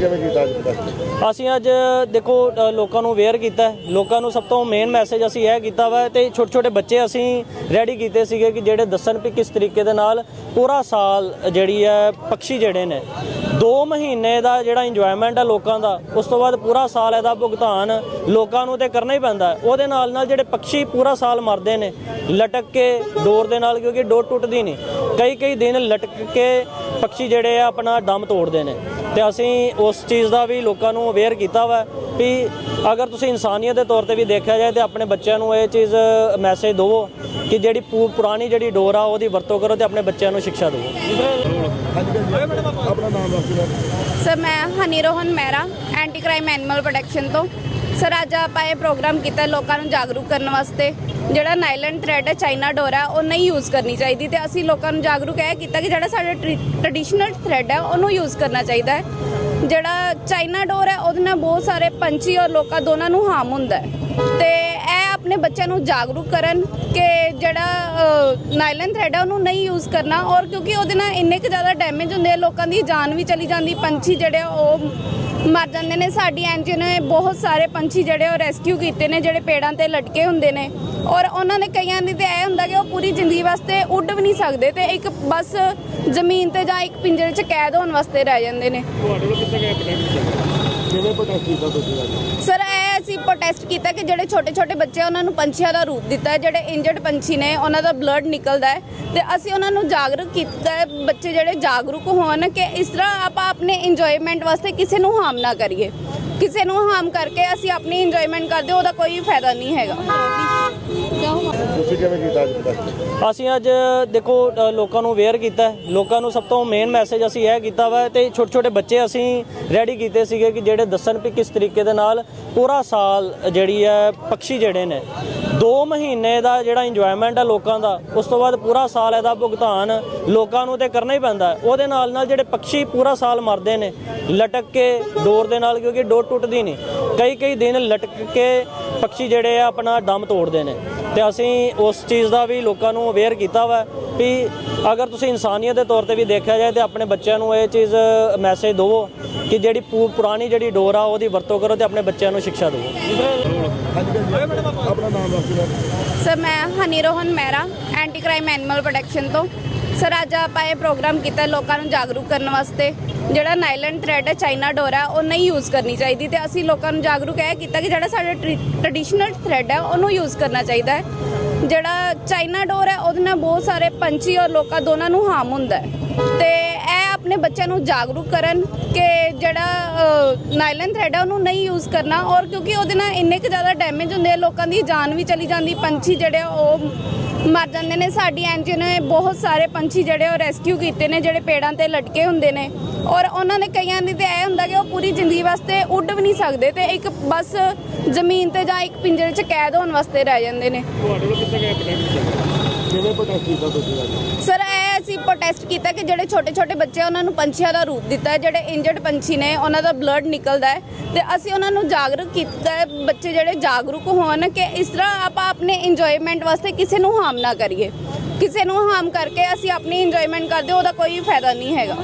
ਕਿਵੇਂ ਕੀਤਾ ਅੱਜ ਪ੍ਰੋਟੈਸਟ ਅਸੀਂ ਅੱਜ ਦੇਖੋ ਅ, ਲੋਕਾਂ ਨੂੰ ਅਵੇਅਰ ਕੀਤਾ ਹੈ। ਲੋਕਾਂ ਨੂੰ ਸਭ ਤੋਂ ਮੇਨ ਮੈਸੇਜ ਅਸੀਂ ਇਹ ਕੀਤਾ ਵਾ ਤੇ ਛੋਟੇ ਛੋਟੇ ਬੱਚੇ ਅਸੀਂ ਰੈਡੀ ਕੀਤੇ ਸੀਗੇ ਕਿ ਜਿਹੜੇ ਦੱਸਣ ਵੀ ਕਿਸ ਤਰੀਕੇ ਦੇ ਨਾਲ ਪੂਰਾ ਸਾਲ ਜਿਹੜੀ ਹੈ ਪਕਸ਼ੀ ਜਿਹੜੇ ਨੇ 2 ਮਹੀਨੇ ਦਾ ਜਿਹੜਾ ਇੰਜੋਇਮੈਂਟ ਹੈ ਲੋਕਾਂ ਦਾ ਉਸ ਤੋਂ ਬਾਅਦ ਪੂਰਾ ਸਾਲ ਇਹਦਾ ਭੁਗਤਾਨ ਲੋਕਾਂ ਨੂੰ ਤੇ ਕਰਨਾ ਹੀ ਪੈਂਦਾ ਹੈ। ਉਹਦੇ ਨਾਲ ਨਾਲ ਜਿਹੜੇ ਪਕਸ਼ੀ ਪੂਰਾ ਸਾਲ ਮਰਦੇ ਨੇ ਲਟਕ ਕੇ ਡੋਰ ਦੇ ਨਾਲ ਕਿਉਂਕਿ ਡੋਰ ਟੁੱਟਦੀ ਨਹੀਂ ਕਈ ਕਈ ਦਿਨ ਲਟਕ ਕੇ ਪਕਸ਼ੀ ਜਿਹੜੇ ਆ ਆਪਣਾ ਦਮ ਤੋੜਦੇ ਨੇ ਤੇ ਅਸੀਂ ਉਸ ਚੀਜ਼ ਦਾ ਵੀ ਲੋਕਾਂ ਨੂੰ ਅਵੇਅਰ ਕੀਤਾ ਵਾ ਵੀ ਅਗਰ ਤੁਸੀਂ ਇਨਸਾਨੀਅਤ ਦੇ ਤੌਰ ਤੇ ਵੀ ਦੇਖਿਆ ਜਾਏ ਤੇ ਆਪਣੇ ਬੱਚਿਆਂ ਨੂੰ ਇਹ ਚੀਜ਼ ਮੈਸੇਜ ਦਿਵੋ ਕਿ ਜਿਹੜੀ ਪੁ- ਪੁਰਾਣੀ ਜਿਹੜੀ ਡੋਰ ਆ ਉਹਦੀ ਵਰਤੋਂ ਕਰੋ ਤੇ ਆਪਣੇ ਬੱਚਿਆਂ ਨੂੰ ਸਿੱਖਿਆ ਦਿਵੋ। ਆਪਣਾ ਨਾਮ ਦੱਸ ਸਰ, ਮੈਂ Honey Rohan Mehra anti crime animal protection ਤੋਂ। ਸਰ, ਅੱਜ ਆਪਾਂ ਇਹ ਪ੍ਰੋਗਰਾਮ ਕੀਤਾ ਲੋਕਾਂ ਨੂੰ ਜਾਗਰੂਕ ਕਰਨ ਵਾਸਤੇ। ਜਿਹੜਾ ਨਾਈਲਨ ਥ੍ਰੈਡ ਹੈ, ਚਾਈਨਾ ਡੋਰ ਹੈ ਉਹ ਨਹੀਂ ਯੂਜ਼ ਕਰਨੀ ਚਾਹੀਦੀ ਤੇ ਅਸੀਂ ਲੋਕਾਂ ਨੂੰ ਜਾਗਰੂਕ ਇਹ ਕੀਤਾ ਕਿ ਜਿਹੜਾ ਸਾਡਾ ਟ੍ਰੈਡੀਸ਼ਨਲ ਥ੍ਰੈਡ ਹੈ, ਉਹਨੂੰ ਯੂਜ਼ ਕਰਨਾ ਚਾਹੀਦਾ ਹੈ। ਜਿਹੜਾ ਚਾਈਨਾ ਡੋਰ ਹੈ, ਉਹਦੇ ਨਾਲ ਬਹੁਤ ਸਾਰੇ ਪੰਛੀ ਔਰ ਲੋਕਾਂ ਦੋਨਾਂ ਨੂੰ ਹਾਰਮ ਹੁੰਦਾ ਹੈ। ਤੇ ਇਹ ਆਪਣੇ ਬੱਚਿਆਂ ਨੂੰ ਜਾਗਰੂਕ ਕਰਨ ਕਿ ਜਿਹੜਾ ਨਾਈਲਨ ਥ੍ਰੈਡ ਹੈ, ਉਹਨੂੰ ਨਹੀਂ ਯੂਜ਼ ਕਰਨਾ। ਔਰ ਕਿਉਂਕਿ ਉਹਦੇ ਨਾਲ ਇੰਨੇ ਕੁ ਜ਼ਿਆਦਾ ਡੈਮੇਜ ਹੁੰਦੇ ਆ, ਲੋਕਾਂ ਦੀ ਜਾਨ ਵੀ ਚਲੀ ਜਾਂਦੀ, ਪੰਛੀ ਜਿਹੜੇ ਆ, ਉਹ ਮਰ ਜਾਂਦੇ ਨੇ। ਸਾਡੀ ਐਨਜੀਓ ਨੇ ਬਹੁਤ ਸਾਰੇ ਪੰਛੀ ਜਿਹੜੇ ਉਹ ਰੈਸਕਿਊ ਕੀਤੇ ਨੇ ਜਿਹੜੇ ਪੇੜਾਂ ਤੇ ਲਟਕੇ ਹੁੰਦੇ ਨੇ। ਔਰ ਉਹਨਾਂ ਨੇ ਕਈਆਂ ਦੀ ਤੇ ਇਹ ਹੁੰਦਾ ਕਿ ਉਹ ਪੂਰੀ ਜ਼ਿੰਦਗੀ ਵਾਸਤੇ ਉੱਡ ਵੀ ਨਹੀਂ ਸਕਦੇ ਤੇ ਇੱਕ ਬਸ ਜ਼ਮੀਨ ਤੇ ਜਾਂ ਇੱਕ ਪਿੰਜਰੇ 'ਚ ਕੈਦ ਹੋਣ ਵਾਸਤੇ ਰਹਿ ਜਾਂਦੇ ਨੇ। ਤੁਹਾਡੇ ਕਿੱਥੇ ਗਏ ਕੀਤਾ ਤੁਸੀਂ ਸਰ ਪ੍ਰੋਟੈਸਟ ਕੀਤਾ ਕਿ ਜਿਹੜੇ ਛੋਟੇ ਛੋਟੇ ਬੱਚੇ ਉਹਨਾਂ ਨੂੰ ਪੰਛੀਆਂ ਦਾ ਰੂਪ ਦਿੱਤਾ ਹੈ, ਜਿਹੜੇ ਇੰਜਰਡ ਪੰਛੀ ਨੇ, ਉਹਨਾਂ ਦਾ ਬਲੱਡ ਨਿਕਲਦਾ ਹੈ। ਤੇ ਅਸੀਂ ਉਹਨਾਂ ਨੂੰ ਜਾਗਰੂਕ ਕੀਤਾ ਹੈ, ਬੱਚੇ ਜਿਹੜੇ ਜਾਗਰੂਕ ਹੋਣ ਕਿ ਇਸ ਤਰ੍ਹਾਂ ਆਪਾਂ ਆਪਣੇ ਇੰਜੋਇਮੈਂਟ ਵਾਸਤੇ ਕਿਸੇ ਨੂੰ ਹਾਰਮ ਨਾ ਕਰੀਏ। ਕਿਸੇ ਨੂੰ ਹਾਰਮ ਕਰਕੇ ਅਸੀਂ ਆਪਣੀ ਇੰਜੋਇਮੈਂਟ ਕਰਦੇ ਉਹਦਾ ਕੋਈ ਫਾਇਦਾ ਨਹੀਂ ਹੈਗਾ। ਤੁਸੀਂ ਕਿਵੇਂ ਕੀਤਾ ਅੱਜ ਪ੍ਰੋਟੈਸਟ ਅਸੀਂ ਅੱਜ ਦੇਖੋ ਲੋਕਾਂ ਨੂੰ ਅਵੇਅਰ ਕੀਤਾ ਲੋਕਾਂ ਨੂੰ ਸਭ ਤੋਂ ਮੇਨ ਮੈਸੇਜ ਅਸੀਂ ਇਹ ਕੀਤਾ ਵਾ ਤੇ ਛੋਟੇ ਛੋਟੇ ਬੱਚੇ ਅਸੀਂ ਰੈਡੀ ਕੀਤੇ ਸੀਗੇ ਕਿ ਜਿਹੜੇ ਦੱਸਣ ਵੀ ਕਿਸ ਤਰੀਕੇ ਦੇ ਨਾਲ ਪੂਰਾ ਸਾਲ ਜਿਹੜੀ ਹੈ ਪੰਛੀ ਜਿਹੜੇ ਨੇ 2 ਮਹੀਨੇ ਦਾ ਜਿਹੜਾ ਇੰਜੋਇਮੈਂਟ ਹੈ ਲੋਕਾਂ ਦਾ, ਉਸ ਤੋਂ ਬਾਅਦ ਪੂਰਾ ਸਾਲ ਇਹਦਾ ਭੁਗਤਾਨ ਲੋਕਾਂ ਨੂੰ ਤੇ ਕਰਨਾ ਹੀ ਪੈਂਦਾ ਉਹਦੇ ਨਾਲ ਨਾਲ ਜਿਹੜੇ ਪੰਛੀ ਪੂਰਾ ਸਾਲ ਮਰਦੇ ਨੇ, ਲਟਕ ਕੇ ਡੋਰ ਦੇ ਨਾਲ, ਕਿਉਂਕਿ ਡੋਰ ਟੁੱਟਦੀ ਨਹੀਂ। ਕਈ ਕਈ ਦਿਨ ਲਟਕ ਕੇ ਪੰਛੀ ਜਿਹੜੇ ਆ ਆਪਣਾ ਦਮ ਤੋੜਦੇ ਨੇ ਤੇ ਅਸੀਂ ਉਸ ਚੀਜ਼ ਦਾ ਵੀ ਲੋਕਾਂ ਨੂੰ ਅਵੇਅਰ ਕੀਤਾ ਵਾ ਵੀ ਅਗਰ ਤੁਸੀਂ ਇਨਸਾਨੀਅਤ ਦੇ ਤੌਰ ਤੇ ਵੀ ਦੇਖਿਆ ਜਾਏ ਤੇ ਆਪਣੇ ਬੱਚਿਆਂ ਨੂੰ ਇਹ ਚੀਜ਼ ਮੈਸੇਜ ਦਿਵੋ ਕਿ ਜਿਹੜੀ ਪੁ- ਪੁਰਾਣੀ ਜਿਹੜੀ ਡੋਰ ਆ ਉਹਦੀ ਵਰਤੋਂ ਕਰੋ ਤੇ ਆਪਣੇ ਬੱਚਿਆਂ ਨੂੰ ਸਿੱਖਿਆ ਦਿਵੋ। ਆਪਣਾ ਨਾਮ ਦੱਸ ਸਰ, ਮੈਂ Honey Rohan Mehra anti crime animal protection ਤੋਂ। ਸਰ, ਅੱਜ ਆਪਾਂ ਇਹ ਪ੍ਰੋਗਰਾਮ ਕੀਤਾ ਲੋਕਾਂ ਨੂੰ ਜਾਗਰੂਕ ਕਰਨ ਵਾਸਤੇ। ਜਿਹੜਾ ਨਾਈਲਨ ਥ੍ਰੈਡ ਹੈ, ਚਾਈਨਾ ਡੋਰ ਹੈ ਉਹ ਨਹੀਂ ਯੂਜ਼ ਕਰਨੀ ਚਾਹੀਦੀ ਤੇ ਅਸੀਂ ਲੋਕਾਂ ਨੂੰ ਜਾਗਰੂਕ ਇਹ ਕੀਤਾ ਕਿ ਜਿਹੜਾ ਸਾਡਾ ਟ੍ਰੈਡੀਸ਼ਨਲ ਥ੍ਰੈਡ ਹੈ, ਉਹਨੂੰ ਯੂਜ਼ ਕਰਨਾ ਚਾਹੀਦਾ ਹੈ। ਜਿਹੜਾ ਚਾਈਨਾ ਡੋਰ ਹੈ, ਉਹਦੇ ਨਾਲ ਬਹੁਤ ਸਾਰੇ ਪੰਛੀ ਔਰ ਲੋਕਾਂ ਦੋਨਾਂ ਨੂੰ ਹਾਰਮ ਹੁੰਦਾ ਹੈ। ਤੇ ਇਹ ਆਪਣੇ ਬੱਚਿਆਂ ਨੂੰ ਜਾਗਰੂਕ ਕਰਨ ਕਿ ਜਿਹੜਾ ਨਾਈਲਨ ਥ੍ਰੈਡ ਹੈ, ਉਹਨੂੰ ਨਹੀਂ ਯੂਜ਼ ਕਰਨਾ। ਔਰ ਕਿਉਂਕਿ ਉਹਦੇ ਨਾਲ ਇੰਨੇ ਕੁ ਜ਼ਿਆਦਾ ਡੈਮੇਜ ਹੁੰਦੇ ਆ, ਲੋਕਾਂ ਦੀ ਜਾਨ ਵੀ ਚਲੀ ਜਾਂਦੀ, ਪੰਛੀ ਜਿਹੜੇ ਆ, ਉਹ ਮਰ ਜਾਂਦੇ ਨੇ। ਸਾਡੀ ਐਨਜੀਓ ਨੇ ਬਹੁਤ ਸਾਰੇ ਪੰਛੀ ਜਿਹੜੇ ਉਹ ਰੈਸਕਿਊ ਕੀਤੇ ਨੇ ਜਿਹੜੇ ਪੇੜਾਂ ਤੇ ਲਟਕੇ ਹੁੰਦੇ ਨੇ। ਔਰ ਉਹਨਾਂ ਨੇ ਕਈਆਂ ਦੀ ਤੇ ਇਹ ਹੁੰਦਾ ਕਿ ਉਹ ਪੂਰੀ ਜ਼ਿੰਦਗੀ ਵਾਸਤੇ ਉੱਡ ਵੀ ਨਹੀਂ ਸਕਦੇ ਤੇ ਇੱਕ ਬਸ ਜ਼ਮੀਨ ਤੇ ਜਾਂ ਇੱਕ ਪਿੰਜਰੇ 'ਚ ਕੈਦ ਹੋਣ ਵਾਸਤੇ ਰਹਿ ਜਾਂਦੇ ਨੇ। ਤੁਹਾਡੇ ਕਿੱਥੇ ਗਏ ਕੀਤਾ ਤੁਸੀਂ ਸਰ ਪ੍ਰੋਟੈਸਟ ਕੀਤਾ ਕਿ ਜਿਹੜੇ ਛੋਟੇ ਛੋਟੇ ਬੱਚੇ ਉਹਨਾਂ ਨੂੰ ਪੰਛੀਆਂ ਦਾ ਰੂਪ ਦਿੱਤਾ ਹੈ, ਜਿਹੜੇ ਇੰਜਰਡ ਪੰਛੀ ਨੇ, ਉਹਨਾਂ ਦਾ ਬਲੱਡ ਨਿਕਲਦਾ ਹੈ। ਤੇ ਅਸੀਂ ਉਹਨਾਂ ਨੂੰ ਜਾਗਰੂਕ ਕੀਤਾ ਹੈ, ਬੱਚੇ ਜਿਹੜੇ ਜਾਗਰੂਕ ਹੋਣ ਕਿ ਇਸ ਤਰ੍ਹਾਂ ਆਪਾਂ ਆਪਣੇ ਇੰਜੋਇਮੈਂਟ ਵਾਸਤੇ ਕਿਸੇ ਨੂੰ ਹਾਰਮ ਨਾ ਕਰੀਏ। ਕਿਸੇ ਨੂੰ ਹਾਰਮ ਕਰਕੇ ਅਸੀਂ ਆਪਣੀ ਇੰਜੋਇਮੈਂਟ ਕਰਦੇ ਉਹਦਾ ਕੋਈ ਫਾਇਦਾ ਨਹੀਂ ਹੈਗਾ।